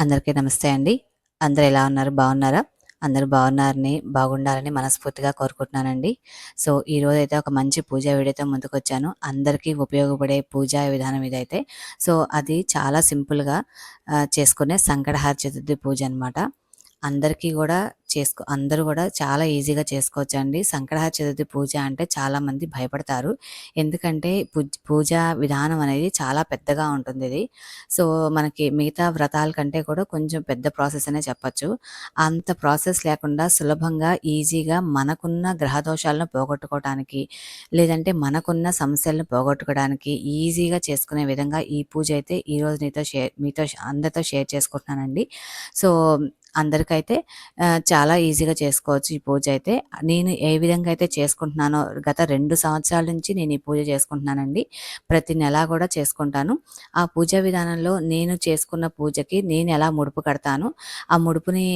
అందరికీ నమస్తే అండి. అందరు ఎలా ఉన్నారు? బాగున్నారా? అందరూ బాగున్నారని, బాగుండాలని మనస్ఫూర్తిగా కోరుకుంటున్నానండి. సో, ఈరోజైతే ఒక మంచి పూజా వీడియోతో ముందుకొచ్చాను. అందరికీ ఉపయోగపడే పూజా విధానం ఇదైతే. సో, అది చాలా సింపుల్‌గా చేసుకునే సంకటహార చతుర్థి పూజ అనమాట. అందరికీ కూడా చేసుకో అందరూ కూడా చాలా ఈజీగా చేసుకోవచ్చండి. సంకటహార చతుర్థి పూజ అంటే చాలామంది భయపడతారు. ఎందుకంటే పూజ్ పూజా విధానం అనేది చాలా పెద్దగా ఉంటుంది ఇది సో, మనకి మిగతా వ్రతాల కంటే కూడా కొంచెం పెద్ద ప్రాసెస్ అనే చెప్పచ్చు అంత ప్రాసెస్ లేకుండా సులభంగా, ఈజీగా మనకున్న గ్రహ దోషాలను పోగొట్టుకోవటానికి, లేదంటే మనకున్న సమస్యలను పోగొట్టుకోవడానికి ఈజీగా చేసుకునే విధంగా ఈ పూజ అయితే ఈరోజు నీతో షేర్ మీతో అందరితో షేర్ చేసుకుంటున్నానండి. సో, అందరికైతే చాలా ఈజీగా చేసుకోవచ్చు ఈ పూజ అయితే. నేను ఏ విధంగా అయితే చేసుకుంటున్నానో గత రెండు సంవత్సరాల నుంచి నేను ఈ పూజ చేసుకుంటున్నానండి. ప్రతి నెలా కూడా చేసుకుంటాను. ఆ పూజా విధానంలో నేను చేసుకున్న పూజకి నేను ఎలా ముడుపు కడతాను, ఆ ముడుపుని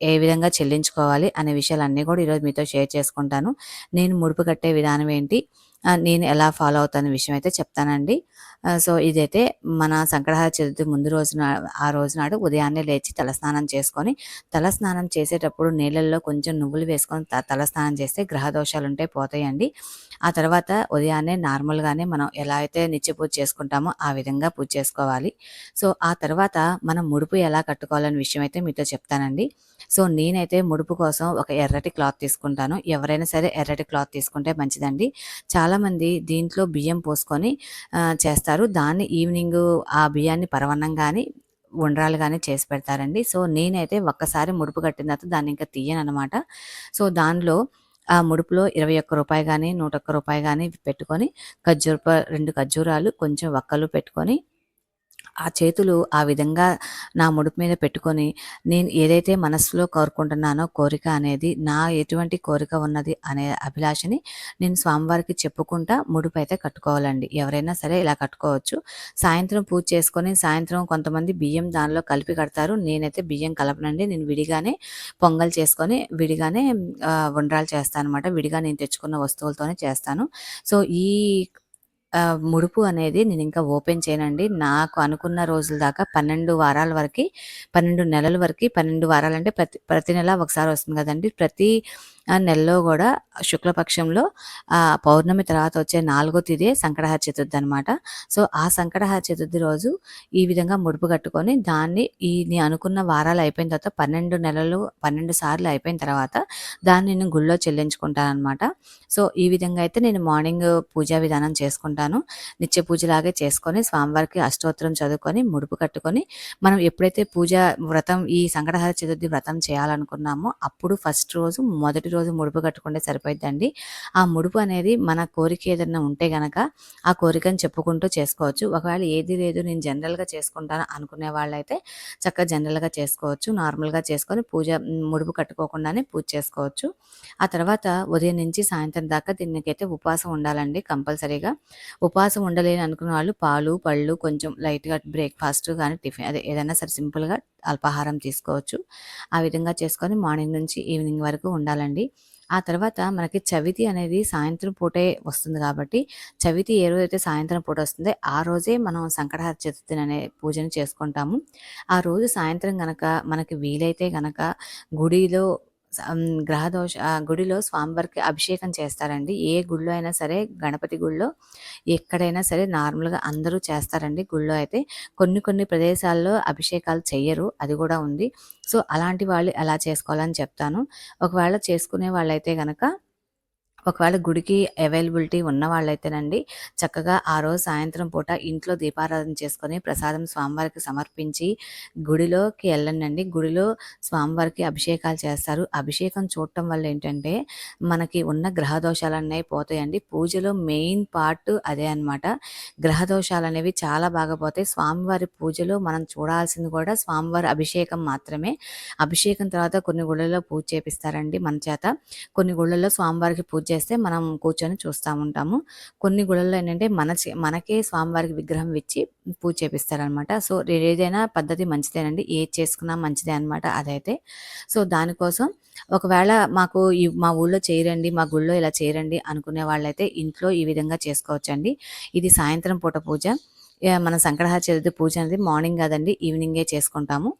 ఏ విధంగా చెల్లించుకోవాలి అనే విషయాలన్నీ కూడా ఈరోజు మీతో షేర్ చేసుకుంటాను. నేను ముడుపు కట్టే విధానం ఏంటి, నేను ఎలా ఫాలో అవుతాను విషయం అయితే చెప్తానండి. సో, ఇదైతే మన సంకటహార చతుర్థి ముందు రోజున ఆ రోజు నాడు ఉదయాన్నే లేచి తలస్నానం చేసుకొని, తలస్నానం చేసేటప్పుడు నీళ్ళల్లో కొంచెం నువ్వులు వేసుకొని త తలస్నానం చేస్తే గ్రహ దోషాలుంటే పోతాయండి. ఆ తర్వాత ఉదయాన్నే నార్మల్‌గానే మనం ఎలా అయితే నిత్య పూజ చేసుకుంటామో ఆ విధంగా పూజ చేసుకోవాలి. సో, ఆ తర్వాత మనం ముడుపు ఎలా కట్టుకోవాలనే విషయం అయితే మీతో చెప్తానండి. సో, నేనైతే ముడుపు కోసం ఒక ఎర్రటి క్లాత్ తీసుకుంటాను. ఎవరైనా సరే ఎర్రటి క్లాత్ తీసుకుంటే మంచిదండి. చాలా చాలామంది దీంట్లో బియ్యం పోసుకొని చేస్తారు. దాన్ని ఈవినింగ్ ఆ బియ్యాన్ని పరమాన్నం కానీ ఉండ్రాలు కానీ చేసి పెడతారండి. సో, నేనైతే ఒక్కసారి ముడుపు కట్టిన తర్వాత దాన్ని ఇంకా తీయననమాట. సో, దానిలో ఆ ముడుపులో ఇరవై ఒక్క రూపాయి కానీ నూట ఒక్క రూపాయి కానీ పెట్టుకొని ఖర్జూరప రెండు ఖర్జూరాలు, కొంచెం వక్కలు పెట్టుకొని ఆ చేతులు ఆ విధంగా నా ముడుపు మీద పెట్టుకొని, నేను ఏదైతే మనసులో కోరుకుంటున్నానో కోరిక అనేది, నా ఎటువంటి కోరిక ఉన్నది అనే అభిలాషని నేను స్వామివారికి చెప్పుకుంటా ముడుపు అయితే కట్టుకోవాలండి. ఎవరైనా సరే ఇలా కట్టుకోవచ్చు. సాయంత్రం పూజ చేసుకొని, సాయంత్రం కొంతమంది బియ్యం దానిలో కలిపి కడతారు. నేనైతే బియ్యం కలపనండి. నేను విడిగానే పొంగల్ చేసుకొని, విడిగానే ఆహ్, చేస్తాను అనమాట విడిగా నేను తెచ్చుకున్న వస్తువులతోనే చేస్తాను. సో, ఈ ముడుపు అనేది నేను ఇంకా ఓపెన్ చేయనండి. నాకు అనుకున్న రోజుల దాకా 12 వారాల వరకు పన్నెండు నెలల వరకు పన్నెండు వారాలంటే ప్రతి ప్రతి నెల ఒకసారి వస్తుంది కదండి ప్రతి నెలలో కూడా శుక్లపక్షంలో పౌర్ణమి తర్వాత వచ్చే నాలుగో తిదే సంకటహార చతుర్థి అనమాట. సో, ఆ సంకటహార చతుర్థి రోజు ఈ విధంగా ముడుపు కట్టుకొని, దాన్ని ఈ నేను అనుకున్న వారాలు అయిపోయిన తర్వాత 12 నెలలు 12 సార్లు అయిపోయిన తర్వాత దాన్ని నేను గుళ్ళో చెల్లించుకుంటాను అనమాట సో, ఈ విధంగా అయితే నేను మార్నింగ్ పూజా విధానం చేసుకుంటాను. నిత్య పూజలాగే చేసుకొని, స్వామివారికి అష్టోత్తరం చదువుకొని, ముడుపు కట్టుకొని, మనం ఎప్పుడైతే పూజ వ్రతం ఈ సంకటహర చతుర్థి వ్రతం చేయాలనుకున్నామో, అప్పుడు ఫస్ట్ రోజు మొదటి రోజు ముడుపు కట్టుకుంటే సరిపోయిద్దండి. ఆ ముడుపు అనేది మన కోరిక ఏదైనా ఉంటే గనక, ఆ కోరికను చెప్పుకుంటూ చేసుకోవచ్చు. ఒకవేళ ఏది లేదు నేను జనరల్‌గా చేసుకుంటాను అనుకునే వాళ్ళైతే చక్కగా జనరల్‌గా చేసుకోవచ్చు. నార్మల్‌గా చేసుకొని పూజ ముడుపు కట్టుకోకుండానే పూజ చేసుకోవచ్చు. ఆ తర్వాత ఉదయం నుంచి సాయంత్రం దాకా దీనికైతే ఉపవాసం ఉండాలండి కంపల్సరీగా. ఉపవాసం ఉండలేని అనుకున్న వాళ్ళు పాలు, పళ్ళు కొంచెం లైట్‌గా బ్రేక్‌ఫాస్ట్ కానీ టిఫిన్ అదే ఏదైనా సరే సింపుల్‌గా అల్పాహారం తీసుకోవచ్చు. ఆ విధంగా చేసుకొని మార్నింగ్ నుంచి ఈవినింగ్ వరకు ఉండాలండి. ఆ తర్వాత మనకి చవితి అనేది సాయంత్రం పూటే వస్తుంది కాబట్టి, చవితి ఏ రోజైతే సాయంత్రం పూట వస్తుందో, ఆ రోజే మనం సంకటహార చతుర్థి అనే పూజను చేసుకుంటాము. ఆ రోజు సాయంత్రం గనక మనకి వీలైతే గనక గుడిలో గ్రహదోష గుడిలో స్వామివారికి అభిషేకం చేస్తారండి. ఏ గుడిలో అయినా సరే గణపతి గుడిలో ఎక్కడైనా సరే నార్మల్‌గా అందరూ చేస్తారండి గుడిలో అయితే. కొన్ని కొన్ని ప్రదేశాల్లో అభిషేకాలు చెయ్యరు. అది కూడా ఉంది. సో, అలాంటి వాళ్ళు ఎలా చేసుకోవాలని చెప్తాను. ఒకవేళ చేసుకునే వాళ్ళైతే కనుక ఒకవేళ గుడికి అవైలబిలిటీ ఉన్న వాళ్ళైతేనండి, చక్కగా ఆ రోజు సాయంత్రం పూట ఇంట్లో దీపారాధన చేసుకొని, ప్రసాదం స్వామివారికి సమర్పించి, గుడిలోకి వెళ్ళండి గుడిలో స్వామివారికి అభిషేకాలు చేస్తారు. అభిషేకం చూడటం వల్ల ఏంటంటే, మనకి ఉన్న గ్రహ దోషాలన్నీ పోతాయండి. పూజలో మెయిన్ పార్ట్ అదే అనమాట. గ్రహ దోషాలనేవి చాలా బాగా పోతాయి. స్వామివారి పూజలో మనం చూడాల్సింది కూడా స్వామివారి అభిషేకం మాత్రమే. అభిషేకం తర్వాత కొన్ని గుళ్ళల్లో పూజ చేపిస్తారండి మన చేత. కొన్ని గుళ్ళల్లో స్వామివారికి పూజ చేస్తే మనం కూర్చొని చూస్తా ఉంటాము. కొన్ని గుళ్ళల్లో ఏంటంటే మన చే మనకే స్వామివారికి విగ్రహం ఇచ్చి పూజ చేపిస్తారనమాట. సో, ఏదైనా పద్ధతి మంచిదేనండి. ఏది చేసుకున్నా మంచిదే అనమాట అదైతే. సో, దానికోసం ఒకవేళ మాకు మా ఊళ్ళో చేయరండి, మా గుళ్ళో ఇలా చేయరండి అనుకునే వాళ్ళైతే ఇంట్లో ఈ విధంగా చేసుకోవచ్చండి. ఇది సాయంత్రం పూట పూజ. మన సంకటహార చతుర్థి పూజ అనేది మార్నింగ్ కాదండి ఈవినింగే చేసుకుంటాము.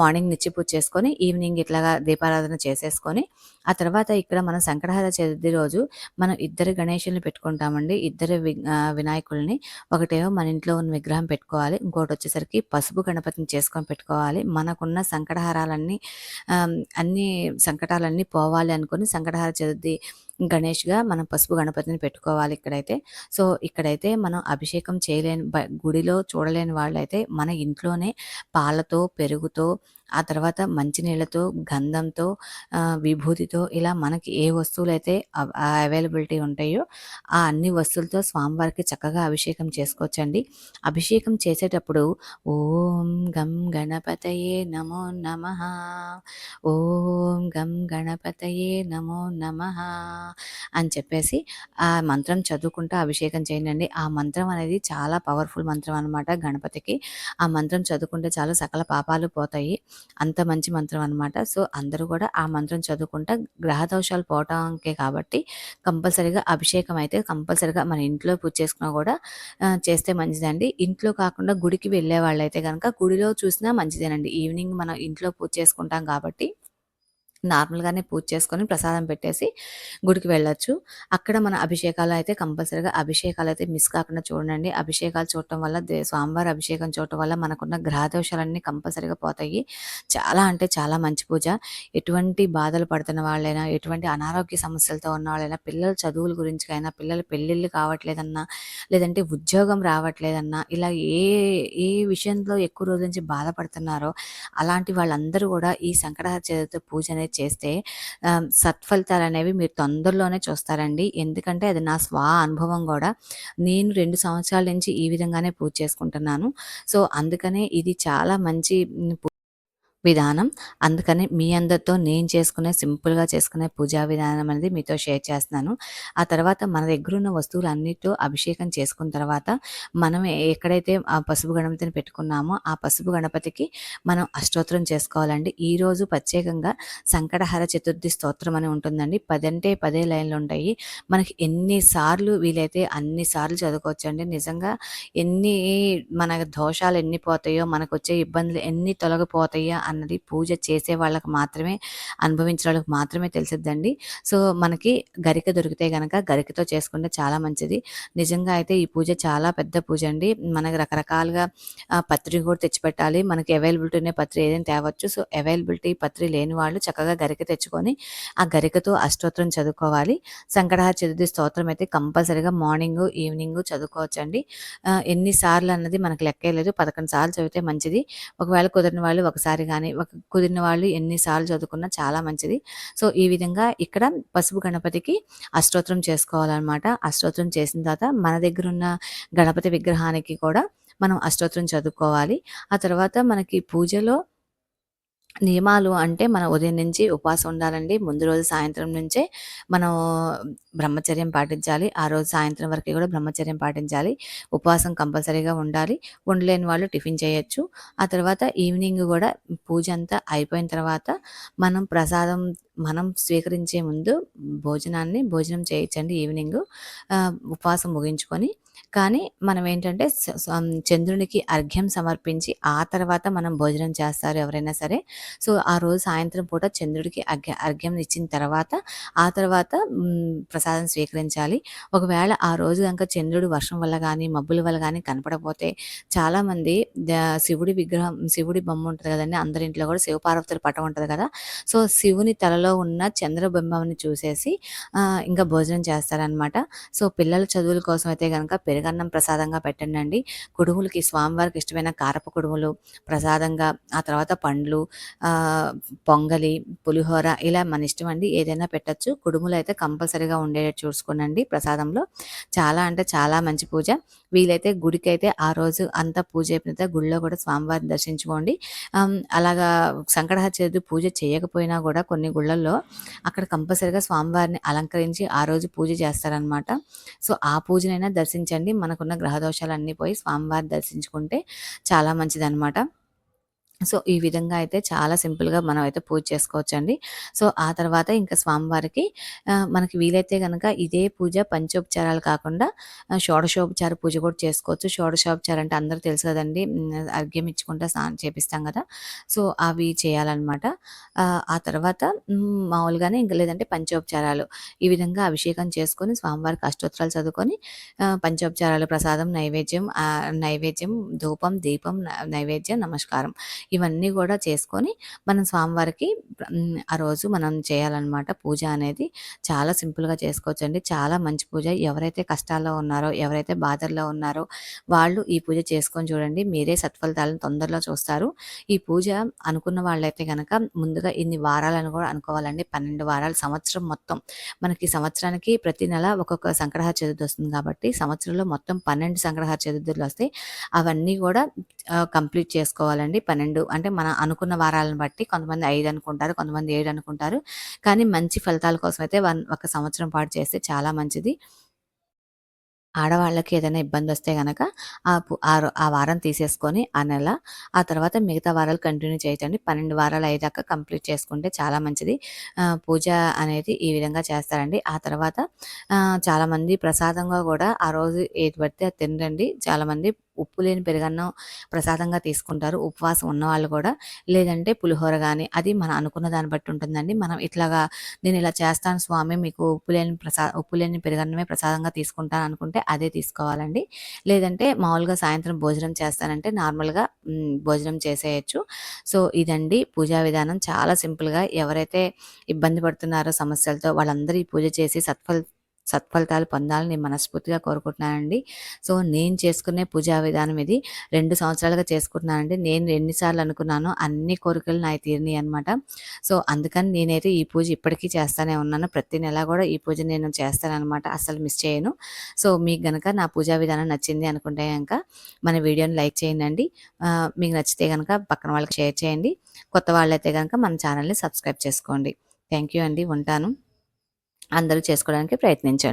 మార్నింగ్ నిచ్చి పూజ చేసుకొని ఈవినింగ్ ఇట్లాగా దీపారాధన చేసేసుకొని ఆ తర్వాత ఇక్కడ మనం సంకటహార చతుర్థి రోజు మనం ఇద్దరు గణేషుల్ని పెట్టుకుంటామండి. ఇద్దరు వినాయకుల్ని ఒకటేమో మన ఇంట్లో ఉన్న విగ్రహం పెట్టుకోవాలి ఇంకోటి వచ్చేసరికి పసుపు గణపతిని చేసుకొని పెట్టుకోవాలి. మనకున్న సంకటహారాలన్నీ అన్ని సంకటాలన్నీ పోవాలి అనుకుని సంకటహార చతుర్థి గణేష్గా మనం పసుపు గణపతిని పెట్టుకోవాలి ఇక్కడైతే. సో ఇక్కడైతే మనం అభిషేకం చేయలేని గుడిలో చూడలేని వాళ్ళైతే మన ఇంట్లోనే పాలతో పెరుగుతో ఆ తర్వాత మంచినీళ్ళతో గంధంతో విభూతితో ఇలా మనకి ఏ వస్తువులైతే అవైలబిలిటీ ఉంటాయో ఆ అన్ని వస్తువులతో స్వామివారికి చక్కగా అభిషేకం చేసుకోవచ్చండి. అభిషేకం చేసేటప్పుడు ఓం గం గణపతయే నమో నమ ఓం గం గణపతయే నమో నమ అని చెప్పేసి ఆ మంత్రం చదువుకుంటూ అభిషేకం చేయండి ఆ మంత్రం అనేది చాలా పవర్ఫుల్ మంత్రం అనమాట గణపతికి. ఆ మంత్రం చదువుకుంటే చాలా సకల పాపాలు పోతాయి. అంత మంచి మంత్రం అనమాట సో అందరూ కూడా ఆ మంత్రం చదువుకుంటా గ్రహ దోషాలు పోవటానికే కాబట్టి కంపల్సరీగా అభిషేకం అయితే కంపల్సరీగా మన ఇంట్లో పూజ చేసుకున్నా కూడా చేస్తే మంచిదండి. ఇంట్లో కాకుండా గుడికి వెళ్ళే వాళ్ళైతే కనుక గుడిలో చూసినా మంచిదేనండి. ఈవినింగ్ మనం ఇంట్లో పూజ చేసుకుంటాం కాబట్టి నార్మల్గానే పూజ చేసుకొని ప్రసాదం పెట్టేసి గుడికి వెళ్ళొచ్చు. అక్కడ మన అభిషేకాలు అయితే కంపల్సరీగా అభిషేకాలు అయితే మిస్ కాకుండా చూడండి. అభిషేకాలు చూడటం వల్ల స్వామివారి అభిషేకం చూడటం వల్ల మనకున్న గ్రహదోషాలన్నీ కంపల్సరీగా పోతాయి. చాలా అంటే చాలా మంచి పూజ. ఎటువంటి బాధలు పడుతున్న వాళ్ళైనా ఎటువంటి అనారోగ్య సమస్యలతో ఉన్న వాళ్ళైనా పిల్లల చదువుల గురించి అయినా పిల్లల పెళ్ళిళ్ళు కావట్లేదన్నా లేదంటే ఉద్యోగం రావట్లేదన్నా ఇలా ఏ ఏ విషయంలో ఎక్కువ రోజుల నుంచి బాధపడుతున్నారో అలాంటి వాళ్ళందరూ కూడా ఈ సంకటహర చతుర్థి పూజ అనేది చేస్తే సత్ఫలితాలు అనేవి మీరు తొందరలోనే చూస్తారండి. ఎందుకంటే అది నా స్వా అనుభవం కూడా. నేను రెండు సంవత్సరాల నుంచి ఈ విధంగానే పూజ చేసుకుంటున్నాను. సో అందుకనే ఇది చాలా మంచి విధానం. అందుకని మీ అందరితో నేను చేసుకునే సింపుల్గా చేసుకునే పూజా విధానం అనేది మీతో షేర్ చేస్తున్నాను. ఆ తర్వాత మన దగ్గర ఉన్న వస్తువులు అన్నిటితో అభిషేకం చేసుకున్న తర్వాత మనం ఎక్కడైతే ఆ పసుపు గణపతిని పెట్టుకున్నామో ఆ పసుపు గణపతికి మనం అష్టోత్తరం చేసుకోవాలండి. ఈరోజు ప్రత్యేకంగా సంకటహర చతుర్థి స్తోత్రం అని ఉంటుందండి. పదంటే పదే లైన్లు ఉంటాయి. మనకి ఎన్నిసార్లు వీలైతే అన్ని సార్లు చదువుకోవచ్చు అండి నిజంగా ఎన్ని మన దోషాలు ఎన్ని పోతాయో మనకు వచ్చే ఇబ్బందులు ఎన్ని తొలగిపోతాయో అన్నది పూజ చేసే వాళ్ళకి మాత్రమే అనుభవించిన వాళ్ళకి మాత్రమే తెలిసిద్దండి. సో మనకి గరిక దొరికితే కనుక గరికతో చేసుకుంటే చాలా మంచిది. నిజంగా అయితే ఈ పూజ చాలా పెద్ద పూజ అండి. మనకి రకరకాలుగా పత్రి కూడా తెచ్చిపెట్టాలి. మనకి అవైలబిలిటీ ఉన్న పత్రి ఏదైనా తేవచ్చు. సో అవైలబిలిటీ పత్రి లేని వాళ్ళు చక్కగా గరిక తెచ్చుకొని ఆ గరికతో అష్టోత్తరం చదువుకోవాలి. సంకటహ చతుర్థి స్తోత్రం అయితే కంపల్సరిగా మార్నింగ్ ఈవినింగ్ చదువుకోవచ్చు అండి ఎన్నిసార్లు అన్నది మనకు లెక్కే లేదు. పదకొండు సార్లు చదివితే మంచిది. ఒకవేళ కుదిరిన వాళ్ళు ఒకసారి కానీ ఒక కుదిరిన వాళ్ళు ఎన్నిసార్లు చదువుకున్నా చాలా మంచిది. సో ఈ విధంగా ఇక్కడ పసుపు గణపతికి అష్టోత్తరం చేసుకోవాలన్నమాట. అష్టోత్తరం చేసిన తర్వాత మన దగ్గర ఉన్న గణపతి విగ్రహానికి కూడా మనం అష్టోత్తరం చదువుకోవాలి. ఆ తర్వాత మనకి పూజలో నియమాలు అంటే మనం ఉదయం నుంచి ఉపవాసం ఉండాలండి. ముందు రోజు సాయంత్రం నుంచే మనం బ్రహ్మచర్యం పాటించాలి. ఆ రోజు సాయంత్రం వరకు కూడా బ్రహ్మచర్యం పాటించాలి. ఉపవాసం కంపల్సరీగా ఉండాలి. ఉండలేని వాళ్ళు టిఫిన్ చేయొచ్చు. ఆ తర్వాత ఈవినింగ్ కూడా పూజ అంతా అయిపోయిన తర్వాత మనం ప్రసాదం మనం స్వీకరించే ముందు భోజనాన్ని భోజనం చేయించండి ఈవినింగ్. ఉపవాసం ముగించుకొని. కానీ మనం ఏంటంటే చంద్రునికి అర్ఘ్యం సమర్పించి ఆ తర్వాత మనం భోజనం చేస్తారు ఎవరైనా సరే. సో ఆ రోజు సాయంత్రం పూట చంద్రుడికి అర్ఘ్య అర్ఘ్యం ఇచ్చిన తర్వాత ఆ తర్వాత ప్రసాదం స్వీకరించాలి. ఒకవేళ ఆ రోజు కనుక చంద్రుడు వర్షం వల్ల కానీ మబ్బుల వల్ల కానీ కనపడపోతే చాలామంది శివుడి విగ్రహం శివుడి బొమ్మ ఉంటుంది కదండి అందరి ఇంట్లో కూడా శివపార్వతుల పటం ఉంటుంది కదా. సో శివుని తలలో ఉన్న చంద్రబింబాన్ని చూసేసి ఇంకా భోజనం చేస్తారనమాట సో పిల్లల చదువుల కోసం అయితే కనుక పెరుగన్నం ప్రసాదంగా పెట్టండి అండి కుడుములకి స్వామివారికి ఇష్టమైన కారపు కుడుములు ప్రసాదంగా ఆ తర్వాత పండ్లు పొంగలి పులిహోర ఇలా మన ఇష్టం అండి. ఏదైనా పెట్టచ్చు. కుడుములు అయితే కంపల్సరీగా ఉండేటట్టు చూసుకోనండి ప్రసాదంలో. చాలా అంటే చాలా మంచి పూజ. వీలైతే గుడికి అయితే ఆ రోజు అంతా పూజ అయిపోయిన గుడిలో కూడా స్వామివారిని దర్శించుకోండి. అలాగా సంకటహర చతుర్థి పూజ చేయకపోయినా కూడా కొన్ని గుళ్ళల్లో అక్కడ కంపల్సరీగా స్వామివారిని అలంకరించి ఆ రోజు పూజ చేస్తారనమాట. సో ఆ పూజనైనా దర్శించండి. మనకున్న గ్రహ దోషాలు అన్నీ పోయి స్వామివారిని దర్శించుకుంటే చాలా మంచిది అనమాట సో, ఈ విధంగా అయితే చాలా సింపుల్‌గా మనం అయితే పూజ చేసుకోవచ్చండి. సో, ఆ తర్వాత ఇంకా స్వామివారికి మనకి వీలైతే కనుక ఇదే పూజ పంచోపచారాలు కాకుండా షోడశోపచార పూజ కూడా చేసుకోవచ్చు. షోడశోపచారం అంటే అందరూ తెలుసు కదండి అర్ఘ్యం ఇచ్చుకుంటా స్నానం చేపిస్తాం కదా! సో, అవి చేయాలన్నమాట ఆ తర్వాత మామూలుగానే ఇంకా లేదంటే పంచోపచారాలు. ఈ విధంగా అభిషేకం చేసుకొని స్వామివారికి అష్టోత్తరాలు చదువుకొని పంచోపచారాలు ప్రసాదం, నైవేద్యం నైవేద్యం, ధూపం, దీపం, నైవేద్యం, నమస్కారం. ఇవన్నీ కూడా చేసుకొని మనం స్వామివారికి ఆ రోజు మనం చేయాలన్నమాట పూజ అనేది. చాలా సింపుల్‌గా చేసుకోవచ్చండి. చాలా మంచి పూజ. ఎవరైతే కష్టాల్లో ఉన్నారో, ఎవరైతే బాధల్లో ఉన్నారో వాళ్ళు ఈ పూజ చేసుకొని చూడండి. మీరే సత్ఫలితాలను తొందరలో చూస్తారు. ఈ పూజ అనుకున్న వాళ్ళైతే కనుక ముందుగా ఇన్ని వారాలను కూడా అనుకోవాలండి. 12 వారాలు సంవత్సరం మొత్తం. మనకి సంవత్సరానికి ప్రతి నెల ఒక్కొక్క సంగ్రహార చతుర్థి వస్తుంది కాబట్టి సంవత్సరంలో మొత్తం పన్నెండు సంగ్రహార చతుర్థులు వస్తాయి అవన్నీ కూడా కంప్లీట్ చేసుకోవాలండి. పన్నెండు 12 అంటే మనం అనుకున్న వారాలను బట్టి కొంతమంది ఐదు అనుకుంటారు. కొంతమంది ఏడు అనుకుంటారు. కానీ మంచి ఫలితాల కోసం అయితే వన్ ఒక సంవత్సరం పాటు చేస్తే చాలా మంచిది. ఆడవాళ్ళకి ఏదైనా ఇబ్బంది వస్తే కనుక ఆ ఆ వారం తీసేసుకొని ఆ నెల, ఆ తర్వాత మిగతా వారాలు కంటిన్యూ చేయటండి పన్నెండు వారాలు అయ్యేదాకా కంప్లీట్ చేసుకుంటే చాలా మంచిది. పూజ అనేది ఈ విధంగా చేస్తారండి. ఆ తర్వాత చాలామంది ప్రసాదంగా కూడా ఆ రోజు ఏది పడితే అది తినరండి. చాలామంది ఉప్పు లేని పెరుగన్నం ప్రసాదంగా తీసుకుంటారు. ఉపవాసం ఉన్నవాళ్ళు కూడా. లేదంటే పులిహోర కానీ అది మనం అనుకున్న దాన్ని బట్టి ఉంటుందండి. మనం ఇట్లాగా నేను ఇలా చేస్తాను స్వామి మీకు ఉప్పు లేని ప్రసా ఉప్పు లేని పెరుగన్నమే ప్రసాదంగా తీసుకుంటాను అనుకుంటే అదే తీసుకోవాలండి. లేదంటే మామూలుగా సాయంత్రం భోజనం చేస్తానంటే నార్మల్‌గా భోజనం చేసేయొచ్చు. సో, ఇదండి పూజా విధానం చాలా సింపుల్‌గా ఎవరైతే ఇబ్బంది పడుతున్నారో సమస్యలతో వాళ్ళందరూ ఈ పూజ చేసి సత్ఫల సత్ఫలితాలు పొందాలని నేను మనస్ఫూర్తిగా కోరుకుంటున్నానండి. సో, నేను చేసుకునే పూజా విధానం ఇది. రెండు సంవత్సరాలుగా చేసుకుంటున్నానండి. నేను ఎన్నిసార్లు అనుకున్నానో అన్ని కోరికలు నాయి అనమాట సో, అందుకని నేనైతే ఈ పూజ ఇప్పటికీ చేస్తానే ఉన్నాను. ప్రతి నెల కూడా ఈ పూజ నేను చేస్తానమాట అసలు మిస్ చేయను. సో, మీకు గనక నా పూజా విధానం నచ్చింది అనుకుంటే కనుక మన వీడియోని లైక్ చేయండండి. మీకు నచ్చితే కనుక పక్కన వాళ్ళకి షేర్ చేయండి. కొత్త వాళ్ళైతే కనుక మన ఛానల్‌ని సబ్స్క్రైబ్ చేసుకోండి. థ్యాంక్ యూ అండి. ఉంటాను. అందరూ చేసుకోవడానికి ప్రయత్నించండి.